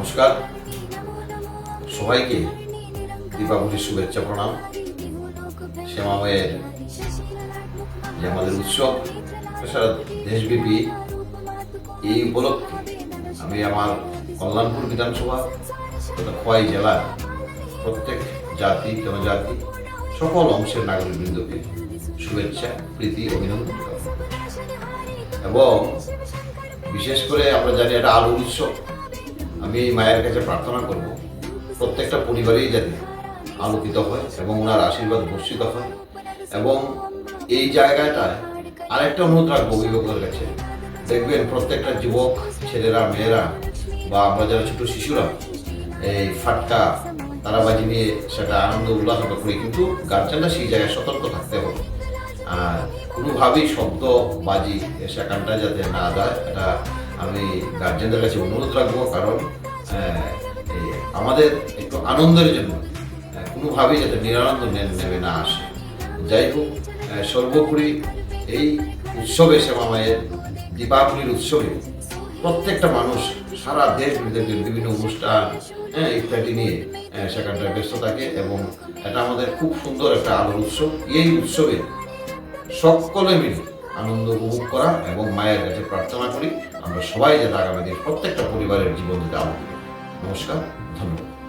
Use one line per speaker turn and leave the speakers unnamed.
নমস্কার। সবাইকে দীপাবলির শুভেচ্ছা, প্রণাম। শ্যামামের যে আমাদের উৎসব সারা দেশব্যাপী এই উপলক্ষে আমি আমার কল্যাণপুর বিধানসভা তথা খোয়াই জেলার প্রত্যেক জাতি, জনজাতি, সকল অংশের নাগরিকবৃন্দকে শুভেচ্ছা, প্রীতি, অভিনন্দন। এবং বিশেষ করে আমরা জানি এটা আলু উৎসব। আমি এই মায়ের কাছে প্রার্থনা করব, প্রত্যেকটা পরিবারেই যাতে আলোকিত হয় এবং ওনার আশীর্বাদ বর্ষিত হয়। এবং এই জায়গাটায় আরেকটা অনুরোধ রাখব অভিভাবকের কাছে। দেখবেন প্রত্যেকটা যুবক, ছেলেরা, মেয়েরা বা আমরা যারা ছোট শিশুরা, এই ফাটকা তারাবাজি নিয়ে সেটা আনন্দ উল্লাস করি, কিন্তু গার্জেনরা সেই জায়গায় সতর্ক থাকতে হবে। আর কোনোভাবেই শব্দ বাজি সেখানটা যাতে না যায়, এটা আমি গার্জেনদের কাছে অনুরোধ রাখব, কারণ আমাদের একটু আনন্দের জন্য কোনোভাবেই যাতে নিরানন্দ নেমে না আসে। যাই হোক সর্বোপরি এই উৎসবে শ্যামা মায়ের দীপাবলির উৎসবে প্রত্যেকটা মানুষ সারা দেশ বিদেশের বিভিন্ন অনুষ্ঠান হ্যাঁ ইত্যাদি নিয়ে সেখানটায় ব্যস্ত থাকে এবং এটা আমাদের খুব সুন্দর একটা আলোর উৎসব। এই উৎসবে সকলে মিলে আনন্দ উপভোগ করা এবং মায়ের কাছে প্রার্থনা করি, আমরা সবাই যাতে আগামী দিন প্রত্যেকটা পরিবারের জীবন যাতে আলো নমস্কার, ধন্যবাদ।